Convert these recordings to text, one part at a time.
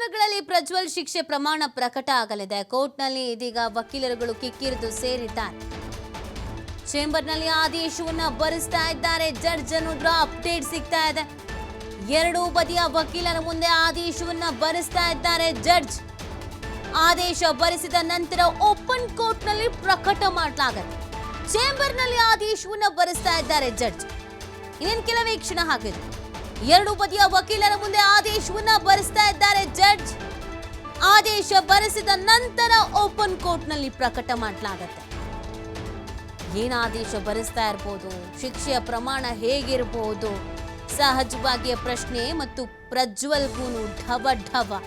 ದಿನಗಳಲ್ಲಿ ಪ್ರಜ್ವಲ್ ಶಿಕ್ಷೆ ಪ್ರಮಾಣ ಪ್ರಕಟ ಆಗಲಿದೆ. ಕೋರ್ಟ್ನಲ್ಲಿ ಇದೀಗ ವಕೀಲರುಗಳು ಕಿಕ್ಕಿರಿದು ಸೇರಿದ್ದಾರೆ. ಚೇಂಬರ್ನಲ್ಲಿ ಆದೇಶವನ್ನ ಬರೆಸ್ತಾ ಇದ್ದಾರೆ. ಜಡ್ಜ್ ಅನ್ನೋದ್ರ ಅಪ್ಡೇಟ್ ಸಿಗ್ತಾ ಇದೆ. ಎರಡೂ ಬದಿಯ ವಕೀಲರ ಮುಂದೆ ಆದೇಶವನ್ನ ಬರೆಸ್ತಾ ಇದ್ದಾರೆ ಜಡ್ಜ್. ಆದೇಶ ಬರೆಸಿದ ನಂತರ ಓಪನ್ ಕೋರ್ಟ್ನಲ್ಲಿ ಪ್ರಕಟ ಮಾಡಲಾಗುತ್ತೆ ಚೇಂಬರ್ನಲ್ಲಿ ಆದೇಶವನ್ನ ಬರೆಸ್ತಾ ಇದ್ದಾರೆ ಜಡ್ಜ್. ಇನ್ನೇನು ಕೆಲವೇ ಕ್ಷಣ ಹಾಕಿದ್ರು ಎರಡು ಬದಿಯ ವಕೀಲರ ಮುಂದೆ ಆದೇಶವನ್ನ ಬರೆಸ್ತಾ ಇದ್ದಾರೆ ಜಡ್ಜ್. ಆದೇಶ ಬರೆಸಿದ ನಂತರ ಓಪನ್ ಕೋರ್ಟ್ನಲ್ಲಿ ಪ್ರಕಟ ಮಾಡಲಾಗತ್ತೆ. ಏನ್ ಆದೇಶ ಬರೆಸ್ತಾ ಇರ್ಬೋದು? ಶಿಕ್ಷೆಯ ಪ್ರಮಾಣ ಹೇಗಿರಬಹುದು ಸಹಜವಾಗಿಯ ಪ್ರಶ್ನೆ ಮತ್ತು ಪ್ರಜ್ವಲ್ಗೂನು ಢವ ಢವ.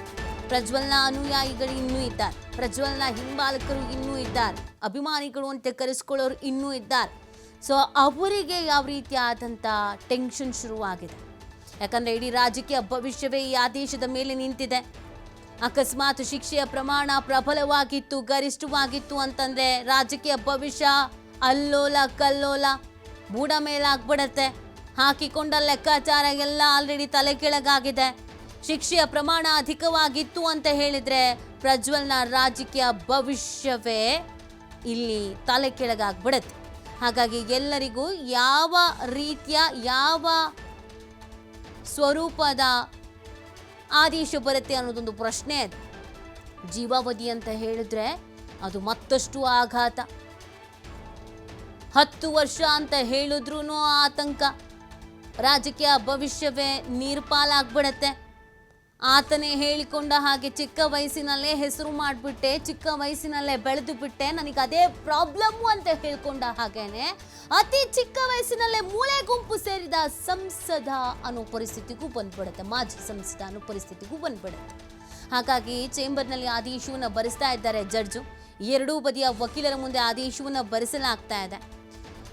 ಪ್ರಜ್ವಲ್ನ ಅನುಯಾಯಿಗಳು ಇನ್ನೂ ಇದ್ದಾರೆ. ಪ್ರಜ್ವಲ್ನ ಹಿಂಬಾಲಕರು ಇನ್ನೂ ಇದ್ದಾರೆ. ಅಭಿಮಾನಿಗಳು ಅಂತ ಕರೆಸ್ಕೊಳ್ಳೋರು ಇನ್ನೂ ಇದ್ದಾರೆ. ಸೊ ಅವರಿಗೆ ಯಾವ ರೀತಿಯಾದಂಥ ಟೆನ್ಷನ್ ಶುರುವಾಗಿದೆ? ಯಾಕಂದ್ರೆ ಇಡೀ ರಾಜಕೀಯ ಭವಿಷ್ಯವೇ ಈ ಆದೇಶದ ಮೇಲೆ ನಿಂತಿದೆ. ಅಕಸ್ಮಾತ್ ಶಿಕ್ಷೆಯ ಪ್ರಮಾಣ ಪ್ರಬಲವಾಗಿತ್ತು, ಗರಿಷ್ಠವಾಗಿತ್ತು ಅಂತಂದ್ರೆ ರಾಜಕೀಯ ಭವಿಷ್ಯ ಅಲ್ಲೋಲ ಕಲ್ಲೋಲ ಬೂಡ ಮೇಲಾಗ್ಬಿಡತ್ತೆ ಹಾಕಿಕೊಂಡ ಲೆಕ್ಕಾಚಾರ ಎಲ್ಲ ಆಲ್ರೆಡಿ ತಲೆ ಕೆಳಗಾಗಿದೆ ಶಿಕ್ಷೆಯ ಪ್ರಮಾಣ ಅಧಿಕವಾಗಿತ್ತು ಅಂತ ಹೇಳಿದ್ರೆ ಪ್ರಜ್ವಲ್ನ ರಾಜಕೀಯ ಭವಿಷ್ಯವೇ ಇಲ್ಲಿ ತಲೆ ಕೆಳಗಾಗ್ಬಿಡತ್ತೆ ಹಾಗಾಗಿ ಎಲ್ಲರಿಗೂ ಯಾವ ರೀತಿಯ, ಯಾವ ಸ್ವರೂಪದ ಆದೇಶ ಬರುತ್ತೆ ಅನ್ನೋದೊಂದು ಪ್ರಶ್ನೆ ಅದು. ಜೀವಾವಧಿ ಅಂತ ಹೇಳಿದ್ರೆ ಅದು ಮತ್ತಷ್ಟು ಆಘಾತ. ಹತ್ತು ವರ್ಷ ಅಂತ ಹೇಳಿದ್ರೂ ಆತಂಕ. ರಾಜಕೀಯ ಭವಿಷ್ಯವೇ ನೀರ್ಪಾಲಾಗ್ಬಿಡತ್ತೆ. ಆತನೇ ಹೇಳಿಕೊಂಡ ಹಾಗೆ ಚಿಕ್ಕ ವಯಸ್ಸಿನಲ್ಲೇ ಹೆಸರು ಮಾಡಿಬಿಟ್ಟೆ, ಚಿಕ್ಕ ವಯಸ್ಸಿನಲ್ಲೇ ಬೆಳೆದು ಬಿಟ್ಟೆ, ನನಗೆ ಅದೇ ಪ್ರಾಬ್ಲಮ್ಮು ಅಂತ ಹೇಳ್ಕೊಂಡ ಹಾಗೇನೆ, ಅತಿ ಚಿಕ್ಕ ವಯಸ್ಸಿನಲ್ಲೇ ಮೂಳೆ ಗುಂಪು ಸೇರಿದ ಸಂಸದ ಅನ್ನೋ ಪರಿಸ್ಥಿತಿಗೂ ಬಂದ್ಬಿಡುತ್ತೆ, ಮಾಜಿ ಸಂಸದ ಅನ್ನೋ ಪರಿಸ್ಥಿತಿಗೂ ಬಂದ್ಬಿಡುತ್ತೆ. ಹಾಗಾಗಿ ಚೇಂಬರ್ನಲ್ಲಿ ಆದೇಶವನ್ನು ಬರೆಸ್ತಾ ಇದ್ದಾರೆ ಜಡ್ಜು, ಎರಡೂ ಬದಿಯ ವಕೀಲರ ಮುಂದೆ ಆದೇಶವನ್ನು ಬರೆಸಲಾಗ್ತಾ ಇದೆ.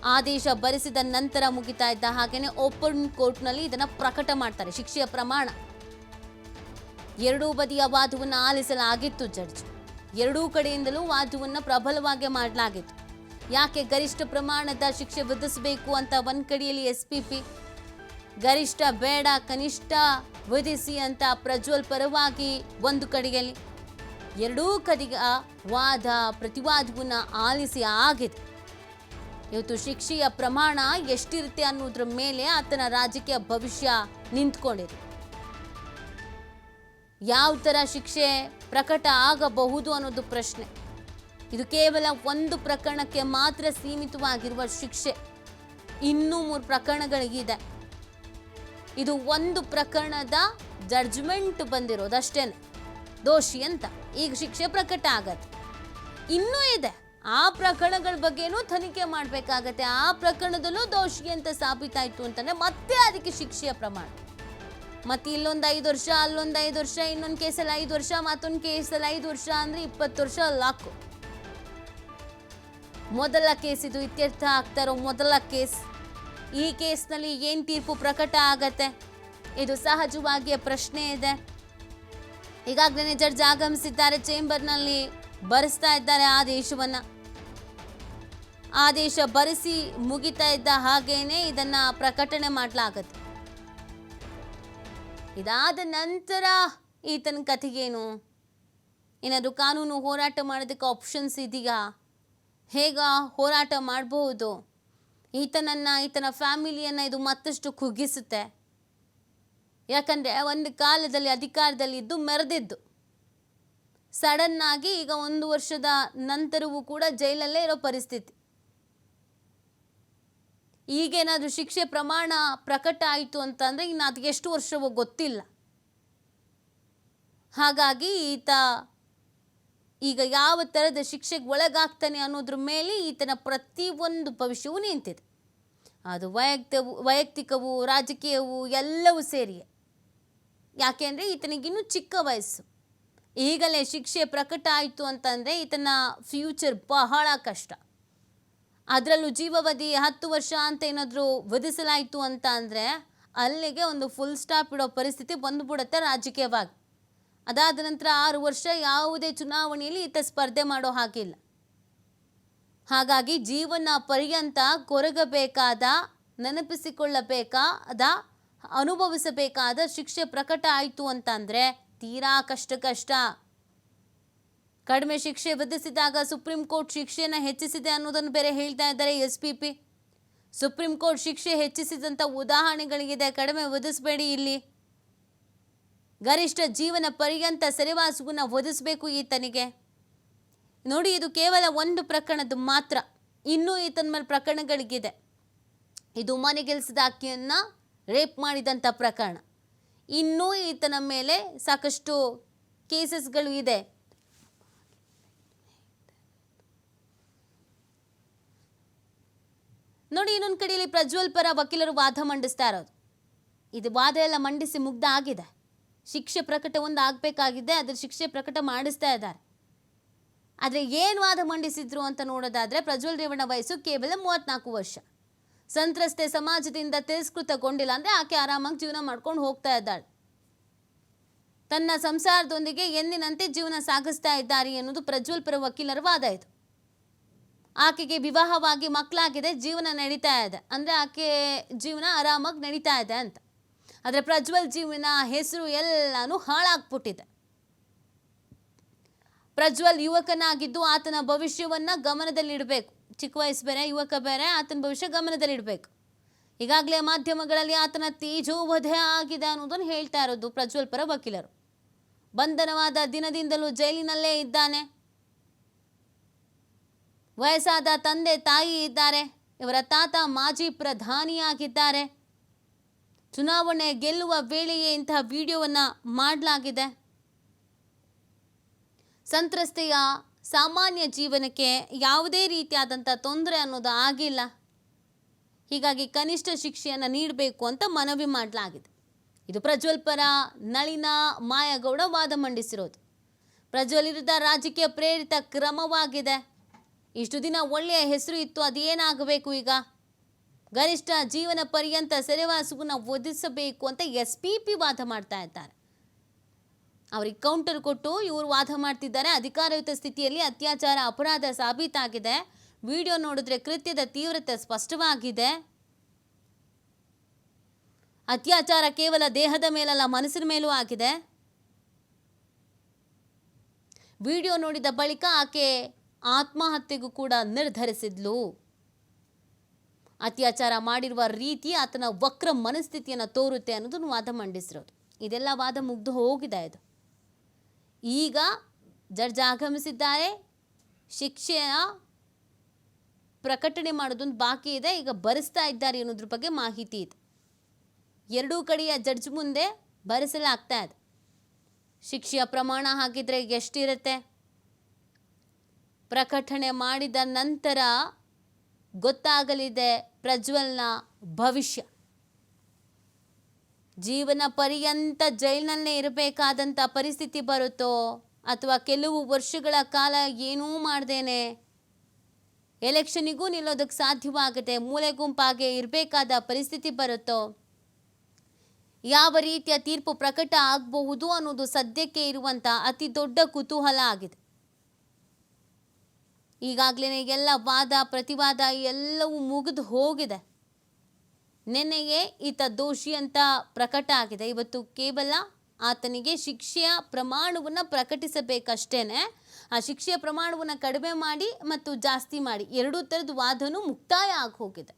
ಆದೇಶ ಬರೆಸಿದ ನಂತರ ಮುಗಿತಾ ಇದ್ದ ಹಾಗೇನೆ ಓಪನ್ ಕೋರ್ಟ್ನಲ್ಲಿ ಇದನ್ನು ಪ್ರಕಟ ಮಾಡ್ತಾರೆ, ಶಿಕ್ಷೆಯ ಪ್ರಮಾಣ. ಎರಡೂ ಬದಿಯ ವಾದವನ್ನು ಆಲಿಸಲಾಗಿತ್ತು ಜಡ್ಜ್. ಎರಡೂ ಕಡೆಯಿಂದಲೂ ವಾದವನ್ನು ಪ್ರಬಲವಾಗಿ ಮಾಡಲಾಗಿತ್ತು. ಯಾಕೆ ಗರಿಷ್ಠ ಪ್ರಮಾಣದ ಶಿಕ್ಷೆ ವಿಧಿಸಬೇಕು ಅಂತ ಒಂದು ಕಡೆಯಲ್ಲಿ ಎಸ್ ಪಿ ಪಿ ಗರಿಷ್ಠ ಬೇಡ ಕನಿಷ್ಠ ವಿಧಿಸಿ ಅಂತ ಪ್ರಜ್ವಲ್ ಪರವಾಗಿ ಒಂದು ಕಡೆಯಲ್ಲಿ ಎರಡೂ ಕಡೆಯ ವಾದ ಪ್ರತಿವಾದವನ್ನು ಆಲಿಸಿ ಆಗಿದೆ. ಇವತ್ತು ಶಿಕ್ಷೆಯ ಪ್ರಮಾಣ ಎಷ್ಟಿರುತ್ತೆ ಅನ್ನೋದ್ರ ಮೇಲೆ ಆತನ ರಾಜಕೀಯ ಭವಿಷ್ಯ ನಿಂತ್ಕೊಂಡಿದೆ. ಯಾವ ಥರ ಶಿಕ್ಷೆ ಪ್ರಕಟ ಆಗಬಹುದು ಅನ್ನೋದು ಪ್ರಶ್ನೆ. ಇದು ಕೇವಲ ಒಂದು ಪ್ರಕರಣಕ್ಕೆ ಮಾತ್ರ ಸೀಮಿತವಾಗಿರುವ ಶಿಕ್ಷೆ. ಇನ್ನೂ ಮೂರು ಪ್ರಕರಣಗಳಿಗಿದೆ. ಇದು ಒಂದು ಪ್ರಕರಣದ ಜಡ್ಜ್ಮೆಂಟ್ ಬಂದಿರೋದಷ್ಟೇನೆ ದೋಷಿ ಅಂತ. ಈಗ ಶಿಕ್ಷೆ ಪ್ರಕಟ ಆಗತ್ತೆ. ಇನ್ನೂ ಇದೆ. ಆ ಪ್ರಕರಣಗಳ ಬಗ್ಗೆನೂ ತನಿಖೆ ಮಾಡಬೇಕಾಗತ್ತೆ. ಆ ಪ್ರಕರಣದಲ್ಲೂ ದೋಷಿ ಅಂತ ಸಾಬೀತಾಯಿತು ಅಂತಂದರೆ ಮತ್ತೆ ಅದಕ್ಕೆ ಶಿಕ್ಷೆಯ ಪ್ರಮಾಣ. ಮತ್ತೆ ಇಲ್ಲೊಂದು ಐದು ವರ್ಷ, ಅಲ್ಲೊಂದು ಐದು ವರ್ಷ, ಇನ್ನೊಂದು ಕೇಸಲ್ಲಿ ಐದು ವರ್ಷ, ಮತ್ತೊಂದು ಕೇಸಲ್ಲಿ ಐದು ವರ್ಷ ಅಂದ್ರೆ ಇಪ್ಪತ್ತು ವರ್ಷ ಲಾಕ್ ಮೊದಲ ಕೇಸ್ ಇದು ಇತ್ಯರ್ಥ ಆಗ್ತಾ ಇರೋ ಮೊದಲ ಕೇಸ್ ಈ ಕೇಸ್ನಲ್ಲಿ ಏನು ತೀರ್ಪು ಪ್ರಕಟ ಆಗತ್ತೆ? ಇದು ಸಹಜವಾಗಿಯ ಪ್ರಶ್ನೆ ಇದೆ. ಈಗಾಗಲೇ ಜಡ್ಜ್ ಆಗಮಿಸಿದ್ದಾರೆ ಚೇಂಬರ್ನಲ್ಲಿ ಬರೆಸ್ತಾ ಇದ್ದಾರೆ ಆದೇಶವನ್ನ. ಆದೇಶ ಬರೆಸಿ ಮುಗಿತಾ ಇದ್ದ ಹಾಗೇನೆ ಇದನ್ನ ಪ್ರಕಟಣೆ ಮಾಡಲಾಗತ್ತೆ. ಇದಾದ ನಂತರ ಈತನ ಕಥೆಗೇನು? ಏನಾದರೂ ಕಾನೂನು ಹೋರಾಟ ಮಾಡೋದಕ್ಕೆ ಆಪ್ಷನ್ಸ್ ಇದೆಯಾ? ಹೇಗ ಹೋರಾಟ ಮಾಡಬಹುದು? ಈತನನ್ನು, ಈತನ ಫ್ಯಾಮಿಲಿಯನ್ನು ಇದು ಮತ್ತಷ್ಟು ಕುಗ್ಗಿಸುತ್ತೆ. ಯಾಕಂದರೆ ಒಂದು ಕಾಲದಲ್ಲಿ, ಅಧಿಕಾರದಲ್ಲಿ ಇದ್ದು ಮೆರೆದಿದ್ದು. ಸಡನ್ನಾಗಿ ಈಗ ಒಂದು ವರ್ಷದ ನಂತರವೂ ಕೂಡ ಜೈಲಲ್ಲೇ ಇರೋ ಪರಿಸ್ಥಿತಿ. ಈಗೇನಾದರೂ ಶಿಕ್ಷೆ ಪ್ರಮಾಣ ಪ್ರಕಟ ಆಯಿತು ಅಂತಂದರೆ ಇನ್ನು ಅದಕ್ಕೆ ಎಷ್ಟು ವರ್ಷವೋ ಗೊತ್ತಿಲ್ಲ. ಹಾಗಾಗಿ ಈತ ಈಗ ಯಾವ ಥರದ ಶಿಕ್ಷೆಗೆ ಒಳಗಾಗ್ತಾನೆ ಅನ್ನೋದ್ರ ಮೇಲೆ ಈತನ ಪ್ರತಿಯೊಂದು ಭವಿಷ್ಯವೂ ನಿಂತಿದೆ. ಅದು ವೈಯಕ್ತವು, ವೈಯಕ್ತಿಕವು, ರಾಜಕೀಯವು ಎಲ್ಲವೂ ಸೇರಿಯೇ. ಯಾಕೆಂದರೆ ಈತನಿಗಿನ್ನೂ ಚಿಕ್ಕ ವಯಸ್ಸು. ಈಗಲೇ ಶಿಕ್ಷೆ ಪ್ರಕಟ ಆಯಿತು ಅಂತಂದರೆ ಈತನ ಫ್ಯೂಚರ್ ಬಹಳ ಕಷ್ಟ. ಅದರಲ್ಲೂ ಜೀವಾವಧಿ ಹತ್ತು ವರ್ಷ ಅಂತ ಏನಾದರೂ ವಿಧಿಸಲಾಯಿತು ಅಂತ ಅಂದರೆ ಅಲ್ಲಿಗೆ ಒಂದು ಫುಲ್ ಸ್ಟಾಪ್ ಇಡೋ ಪರಿಸ್ಥಿತಿ ಬಂದುಬಿಡುತ್ತೆ ರಾಜಕೀಯವಾಗಿ. ಅದಾದ ನಂತರ ಆರು ವರ್ಷ ಯಾವುದೇ ಚುನಾವಣೆಯಲ್ಲಿ ಈತ ಸ್ಪರ್ಧೆ ಮಾಡೋ ಹಾಗಿಲ್ಲ ಹಾಗಾಗಿ ಜೀವನ ಪರ್ಯಂತ ಕೊರಗಬೇಕಾದ, ನೆನಪಿಸಿಕೊಳ್ಳಬೇಕಾದ, ಅನುಭವಿಸಬೇಕಾದ ಶಿಕ್ಷೆ ಪ್ರಕಟ ಆಯಿತು ಅಂತಂದರೆ ತೀರಾ ಕಷ್ಟ ಕಷ್ಟ. ಕಡಿಮೆ ಶಿಕ್ಷೆ ವಿಧಿಸಿದಾಗ ಸುಪ್ರೀಂ ಕೋರ್ಟ್ ಶಿಕ್ಷೆಯನ್ನು ಹೆಚ್ಚಿಸಿದೆ ಅನ್ನೋದನ್ನು ಬೇರೆ ಹೇಳ್ತಾ ಇದ್ದಾರೆ S P P supreme court ಶಿಕ್ಷೆ ಹೆಚ್ಚಿಸಿದಂಥ ಉದಾಹರಣೆಗಳಿಗಿದೆ, ಕಡಿಮೆ ವಿಧಿಸಬೇಡಿ ಇಲ್ಲಿ. ಗರಿಷ್ಠ ಜೀವನ ಪರ್ಯಂತ ಸೆರೆವಾಸವನ್ನು ಒದಿಸಬೇಕು ಈತನಿಗೆ. ನೋಡಿ, ಇದು ಕೇವಲ ಒಂದು ಪ್ರಕರಣದ ಮಾತ್ರ, ಇನ್ನೂ ಈತನ ಮೇಲೆ ಪ್ರಕರಣಗಳಿಗಿದೆ. ಇದು ಮನೆಗೆಲ್ಸದ ಅಕ್ಕಿಯನ್ನು ರೇಪ್ ಮಾಡಿದಂಥ ಪ್ರಕರಣ. ಇನ್ನೂ ಈತನ ಮೇಲೆ ಸಾಕಷ್ಟು ಕೇಸಸ್ಗಳು ಇದೆ. ನೋಡಿ ಇನ್ನೊಂದು ಕಡೆಯಲ್ಲಿ ಪ್ರಜ್ವಲ್ ಪರ ವಕೀಲರು ವಾದ ಮಂಡಿಸ್ತಾ ಇರೋದು. ಇದು ವಾದ ಎಲ್ಲ ಮಂಡಿಸಿ ಮುಗ್ಧ ಆಗಿದೆ. ಶಿಕ್ಷೆ ಪ್ರಕಟ ಒಂದು ಆಗಬೇಕಾಗಿದೆ, ಅದ್ರ ಶಿಕ್ಷೆ ಪ್ರಕಟ ಮಾಡಿಸ್ತಾ ಇದ್ದಾರೆ. ಆದರೆ ಏನು ವಾದ ಮಂಡಿಸಿದ್ರು ಅಂತ ನೋಡೋದಾದ್ರೆ ಪ್ರಜ್ವಲ್ ರೇವಣ್ಣ ವಯಸ್ಸು ಕೇವಲ ಮೂವತ್ನಾಲ್ಕು ವರ್ಷ. ಸಂತ್ರಸ್ತೆ ಸಮಾಜದಿಂದ ತಿರಸ್ಕೃತಗೊಂಡಿಲ್ಲ ಅಂದರೆ ಆಕೆ ಆರಾಮಾಗಿ ಜೀವನ ಮಾಡ್ಕೊಂಡು ಹೋಗ್ತಾ ಇದ್ದಾಳೆ. ತನ್ನ ಸಂಸಾರದೊಂದಿಗೆ ಎಂದಿನಂತೆ ಜೀವನ ಸಾಗಿಸ್ತಾ ಇದ್ದಾರೆ ಎನ್ನುವುದು ಪ್ರಜ್ವಲ್ ಪರ ವಕೀಲರ ವಾದ ಇದು. ಆಕೆಗೆ ವಿವಾಹವಾಗಿ ಮಕ್ಕಳಾಗಿದೆ, ಜೀವನ ನಡೀತಾ ಇದೆ. ಅಂದರೆ ಆಕೆ ಜೀವನ ಆರಾಮಾಗಿ ನಡೀತಾ ಇದೆ ಅಂತ. ಆದರೆ ಪ್ರಜ್ವಲ್ ಜೀವನ ಹೆಸರು ಎಲ್ಲಾನು ಹಾಳಾಗ್ಬಿಟ್ಟಿದೆ. ಪ್ರಜ್ವಲ್ ಯುವಕನಾಗಿದ್ದು ಆತನ ಭವಿಷ್ಯವನ್ನ ಗಮನದಲ್ಲಿಡಬೇಕು. ಚಿಕ್ಕ ವಯಸ್ಸು ಬೇರೆ, ಯುವಕ ಬೇರೆ, ಆತನ ಭವಿಷ್ಯ ಗಮನದಲ್ಲಿಡಬೇಕು. ಈಗಾಗಲೇ ಮಾಧ್ಯಮಗಳಲ್ಲಿ ಆತನ ತೇಜೋವಧೆ ಆಗಿದೆ ಅನ್ನೋದನ್ನು ಹೇಳ್ತಾ ಇರೋದು ಪ್ರಜ್ವಲ್ ಪರ ವಕೀಲರು. ಬಂಧನವಾದ ದಿನದಿಂದಲೂ ಜೈಲಿನಲ್ಲೇ ಇದ್ದಾನೆ. ವಯಸ್ಸಾದ ತಂದೆ ತಾಯಿ ಇದ್ದಾರೆ. ಇವರ ತಾತ ಮಾಜಿ ಪ್ರಧಾನಿಯಾಗಿದ್ದಾರೆ. ಚುನಾವಣೆ ಗೆಲ್ಲುವ ವೇಳೆಯೇ ಇಂತಹ ವಿಡಿಯೋವನ್ನು ಮಾಡಲಾಗಿದೆ. ಸಂತ್ರಸ್ತೆಯ ಸಾಮಾನ್ಯ ಜೀವನಕ್ಕೆ ಯಾವುದೇ ರೀತಿಯಾದಂಥ ತೊಂದರೆ ಅನ್ನೋದು ಆಗಿಲ್ಲ. ಹೀಗಾಗಿ ಕನಿಷ್ಠ ಶಿಕ್ಷೆಯನ್ನು ನೀಡಬೇಕು ಅಂತ ಮನವಿ ಮಾಡಲಾಗಿದೆ. ಇದು ಪ್ರಜ್ವಲ್ ಪರ ನಳಿನ ಮಾಯಗೌಡ ವಾದ ಮಂಡಿಸಿರೋದು. ಪ್ರಜ್ವಲ್ ವಿರುದ್ಧ ರಾಜಕೀಯ ಪ್ರೇರಿತ ಕ್ರಮವಾಗಿದೆ. ಇಷ್ಟು ದಿನ ಒಳ್ಳೆಯ ಹೆಸರು ಇತ್ತು, ಅದೇನಾಗಬೇಕು ಈಗ? ಗರಿಷ್ಠ ಜೀವನ ಪರ್ಯಂತ ಸೆರೆವಾಸವನ್ನು ಒದಿಸಬೇಕು ಅಂತ ಎಸ್ ಪಿ ಪಿ ವಾದ ಮಾಡ್ತಾ ಇದ್ದಾರೆ. ಅವ್ರಿಗೆ ಕೌಂಟರ್ ಕೊಟ್ಟು ಇವರು ವಾದ ಮಾಡ್ತಿದ್ದಾರೆ. ಅಧಿಕಾರಯುತ ಸ್ಥಿತಿಯಲ್ಲಿ ಅತ್ಯಾಚಾರ, ಅಪರಾಧ ಸಾಬೀತಾಗಿದೆ. ವಿಡಿಯೋ ನೋಡಿದ್ರೆ ಕೃತ್ಯದ ತೀವ್ರತೆ ಸ್ಪಷ್ಟವಾಗಿದೆ. ಅತ್ಯಾಚಾರ ಕೇವಲ ದೇಹದ ಮೇಲಲ್ಲ, ಮನಸ್ಸಿನ ಮೇಲೂ ಆಗಿದೆ. ವಿಡಿಯೋ ನೋಡಿದ ಬಳಿಕ ಆಕೆ ಆತ್ಮಹತ್ಯೆಗೂ ಕೂಡ ನಿರ್ಧರಿಸಿದ್ಲು. ಅತ್ಯಾಚಾರ ಮಾಡಿರುವ ರೀತಿ ಆತನ ವಕ್ರ ಮನಸ್ಥಿತಿಯನ್ನು ತೋರುತ್ತೆ ಅನ್ನೋದನ್ನು ವಾದ ಮಂಡಿಸಿರೋದು. ಇದೆಲ್ಲ ವಾದ ಮುಗ್ದು ಹೋಗಿದೆ ಇದು. ಈಗ ಜಡ್ಜ್ ಆಗಮಿಸಿದ್ದಾರೆ. ಶಿಕ್ಷೆಯ ಪ್ರಕಟಣೆ ಮಾಡೋದೊಂದು ಬಾಕಿ ಇದೆ. ಈಗ ಭರಿಸ್ತಾ ಇದ್ದಾರೆ ಅನ್ನೋದ್ರ ಬಗ್ಗೆ ಮಾಹಿತಿ ಇದೆ. ಎರಡೂ ಕಡೆಯ ಜಡ್ಜ್ ಮುಂದೆ ಭರಿಸಲಾಗ್ತಾ ಇದೆ. ಶಿಕ್ಷೆಯ ಪ್ರಮಾಣ ಹಾಕಿದರೆ ಎಷ್ಟಿರುತ್ತೆ? ಪ್ರಕಟಣೆ ಮಾಡಿದ ನಂತರ ಗೊತ್ತಾಗಲಿದೆ ಪ್ರಜ್ವಲ್ನ ಭವಿಷ್ಯ. ಜೀವನ ಪರ್ಯಂತ ಜೈಲಿನಲ್ಲೇ ಇರಬೇಕಾದಂಥ ಪರಿಸ್ಥಿತಿ ಬರುತ್ತೋ ಅಥವಾ ಕೆಲವು ವರ್ಷಗಳ ಕಾಲ ಏನೂ ಮಾಡ್ದೇನೆ ಎಲೆಕ್ಷನಿಗೂ ನಿಲ್ಲೋದಕ್ಕೆ ಸಾಧ್ಯವಾಗುತ್ತೆ ಮೂಲೆ ಗುಂಪಾಗೆ ಇರಬೇಕಾದ ಪರಿಸ್ಥಿತಿ ಬರುತ್ತೋ? ಯಾವ ರೀತಿಯ ತೀರ್ಪು ಪ್ರಕಟ ಆಗಬಹುದು ಅನ್ನೋದು ಸದ್ಯಕ್ಕೆ ಇರುವಂಥ ಅತಿ ದೊಡ್ಡ ಕುತೂಹಲ ಆಗಿದೆ. ಈಗಾಗಲೇ ಎಲ್ಲ ವಾದ, ಪ್ರತಿವಾದ ಎಲ್ಲವೂ ಮುಗಿದು ಹೋಗಿದೆ. ನಿನ್ನೆಯೇ ಈತ ದೋಷಿ ಅಂತ ಪ್ರಕಟ ಆಗಿದೆ. ಇವತ್ತು ಕೇವಲ ಆತನಿಗೆ ಶಿಕ್ಷೆಯ ಪ್ರಮಾಣವನ್ನು ಪ್ರಕಟಿಸಬೇಕಷ್ಟೇ ಆ ಶಿಕ್ಷೆಯ ಪ್ರಮಾಣವನ್ನು ಕಡಿಮೆ ಮಾಡಿ ಮತ್ತು ಜಾಸ್ತಿ ಮಾಡಿ ಎರಡೂ ಥರದ ವಾದನೂ ಮುಕ್ತಾಯ ಆಗಿ ಹೋಗಿದೆ.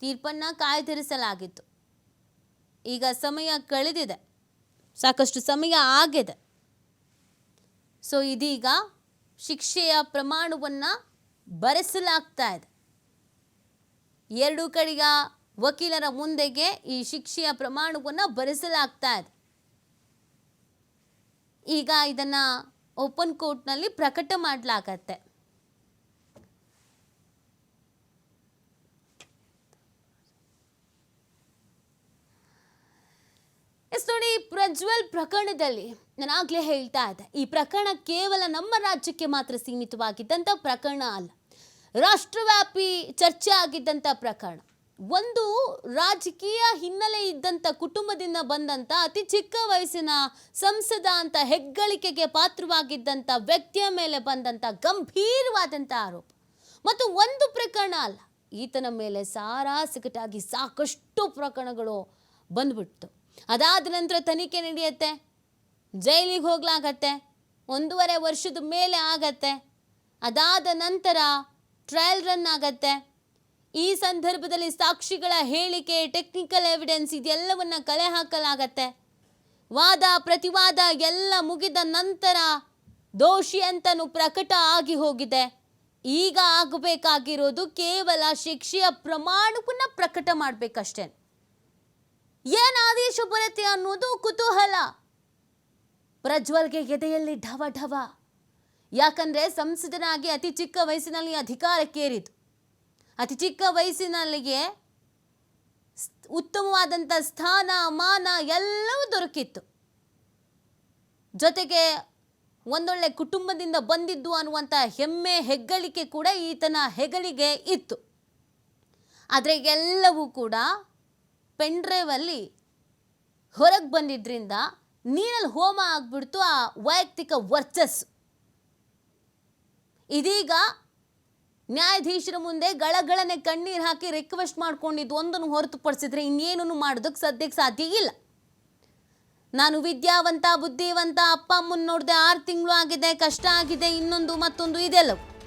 ತೀರ್ಪನ್ನು ಕಾಯ್ದಿರಿಸಲಾಗಿತ್ತು. ಈಗ ಸಮಯ ಕಳೆದಿದೆ. ಸಾಕಷ್ಟು ಸಮಯ ಆಗಿದೆ. ಸೊ ಇದೀಗ ಶಿಕ್ಷೆಯ ಪ್ರಮಾಣವನ್ನು ಬರೆಸಲಾಗ್ತಾ ಇದೆ. ಎರಡು ಕಡೆಯ ವಕೀಲರ ಮುಂದೆಗೆ ಈ ಶಿಕ್ಷೆಯ ಪ್ರಮಾಣವನ್ನು ಬರೆಸಲಾಗ್ತಾ ಇದೆ. ಈಗ ಇದನ್ನು ಓಪನ್ ಕೋರ್ಟ್ನಲ್ಲಿ ಪ್ರಕಟ ಮಾಡಲಾಗತ್ತೆ. ಎಸ್ ನೋಡಿ ಪ್ರಜ್ವಲ್ ಪ್ರಕರಣದಲ್ಲಿ ನಾನು ಆಗ್ಲೇ ಹೇಳ್ತಾ ಇದ್ದೆ. ಈ ಪ್ರಕರಣ ಕೇವಲ ನಮ್ಮ ರಾಜ್ಯಕ್ಕೆ ಮಾತ್ರ ಸೀಮಿತವಾಗಿದ್ದಂಥ ಪ್ರಕರಣ ಅಲ್ಲ. ರಾಷ್ಟ್ರವ್ಯಾಪಿ ಚರ್ಚೆ ಆಗಿದ್ದಂಥ ಪ್ರಕರಣ. ಒಂದು ರಾಜಕೀಯ ಹಿನ್ನೆಲೆ ಇದ್ದಂಥ ಕುಟುಂಬದಿಂದ ಬಂದಂಥ ಅತಿ ಚಿಕ್ಕ ವಯಸ್ಸಿನ ಸಂಸದ ಅಂತ ಹೆಗ್ಗಳಿಕೆಗೆ ಪಾತ್ರವಾಗಿದ್ದಂಥ ವ್ಯಕ್ತಿಯ ಮೇಲೆ ಬಂದಂಥ ಗಂಭೀರವಾದಂಥ ಆರೋಪ. ಮತ್ತು ಒಂದು ಪ್ರಕರಣ ಅಲ್ಲ, ಈತನ ಮೇಲೆ ಸಾರಾಸಗಟಾಗಿ ಸಾಕಷ್ಟು ಪ್ರಕರಣಗಳು ಬಂದ್ಬಿಡ್ತು. ಅದಾದ ನಂತರ ತನಿಖೆ ನಡೆಯುತ್ತೆ. ಜೈಲಿಗೆ ಹೋಗ್ಲಾಗತ್ತೆ. ಒಂದೂವರೆ ವರ್ಷದ ಮೇಲೆ ಆಗತ್ತೆ. ಅದಾದ ನಂತರ ಟ್ರಯಲ್ ರನ್ ಆಗತ್ತೆ. ಈ ಸಂದರ್ಭದಲ್ಲಿ ಸಾಕ್ಷಿಗಳ ಹೇಳಿಕೆ ಟೆಕ್ನಿಕಲ್ ಎವಿಡೆನ್ಸ್ ಇದೆಲ್ಲವನ್ನ ಕಲೆ ಹಾಕಲಾಗತ್ತೆ. ವಾದ, ಪ್ರತಿವಾದ ಎಲ್ಲ ಮುಗಿದ ನಂತರ ದೋಷಿ ಅಂತನು ಪ್ರಕಟ ಆಗಿ ಹೋಗಿದೆ. ಈಗ ಆಗಬೇಕಾಗಿರೋದು ಕೇವಲ ಶಿಕ್ಷೆಯ ಪ್ರಮಾಣವನ್ನು ಪ್ರಕಟ ಮಾಡಬೇಕಷ್ಟೇ. ಏನು ಆದೇಶ ಬರುತ್ತೆ ಅನ್ನೋದು ಕುತೂಹಲ. ಪ್ರಜ್ವಲ್ಗೆ ಎದೆಯಲ್ಲಿ ಢವ ಢವ. ಯಾಕಂದ್ರೆ ಸಂಸದನಾಗಿ ಅತಿ ಚಿಕ್ಕ ವಯಸ್ಸಿನಲ್ಲಿ ಅಧಿಕಾರಕ್ಕೇರಿತು ಅತಿ ಚಿಕ್ಕ ವಯಸ್ಸಿನಲ್ಲಿಗೆ ಉತ್ತಮವಾದಂಥ ಸ್ಥಾನ, ಮಾನ ಎಲ್ಲವೂ ದೊರಕಿತ್ತು. ಜೊತೆಗೆ ಒಂದೊಳ್ಳೆ ಕುಟುಂಬದಿಂದ ಬಂದಿದ್ದು ಅನ್ನುವಂಥ ಹೆಮ್ಮೆ, ಹೆಗ್ಗಳಿಕೆ ಕೂಡ ಈತನ ಹೆಗಲಿಗೆ ಇತ್ತು. ಆದರೆ ಎಲ್ಲವೂ ಕೂಡ ಪೆನ್ಡ್ರೈವಲ್ಲಿ ಹೊರಗೆ ಬಂದಿದ್ದರಿಂದ ನೀರಲ್ಲಿ ಹೋಮ ಆಗ್ಬಿಡ್ತು ಆ ವೈಯಕ್ತಿಕ ವರ್ಚಸ್ಸು. ಇದೀಗ ನ್ಯಾಯಾಧೀಶರ ಮುಂದೆ ಗಳಗಳನೆ ಕಣ್ಣೀರು ಹಾಕಿ ರಿಕ್ವೆಸ್ಟ್ ಮಾಡ್ಕೊಂಡಿದ್ದು ಒಂದನ್ನು ಹೊರತುಪಡಿಸಿದ್ರೆ ಇನ್ನೇನನ್ನು ಮಾಡೋದಕ್ಕೆ ಸದ್ಯಕ್ಕೆ ಸಾಧ್ಯ ಇಲ್ಲ. ನಾನು ವಿದ್ಯಾವಂತ, ಬುದ್ಧಿವಂತ, ಅಪ್ಪ ಅಮ್ಮನ ನೋಡಿದೆ ಆರು ತಿಂಗಳು ಆಗಿದೆ, ಕಷ್ಟ ಆಗಿದೆ, ಇನ್ನೊಂದು ಮತ್ತೊಂದು, ಇದೆಲ್ಲವು.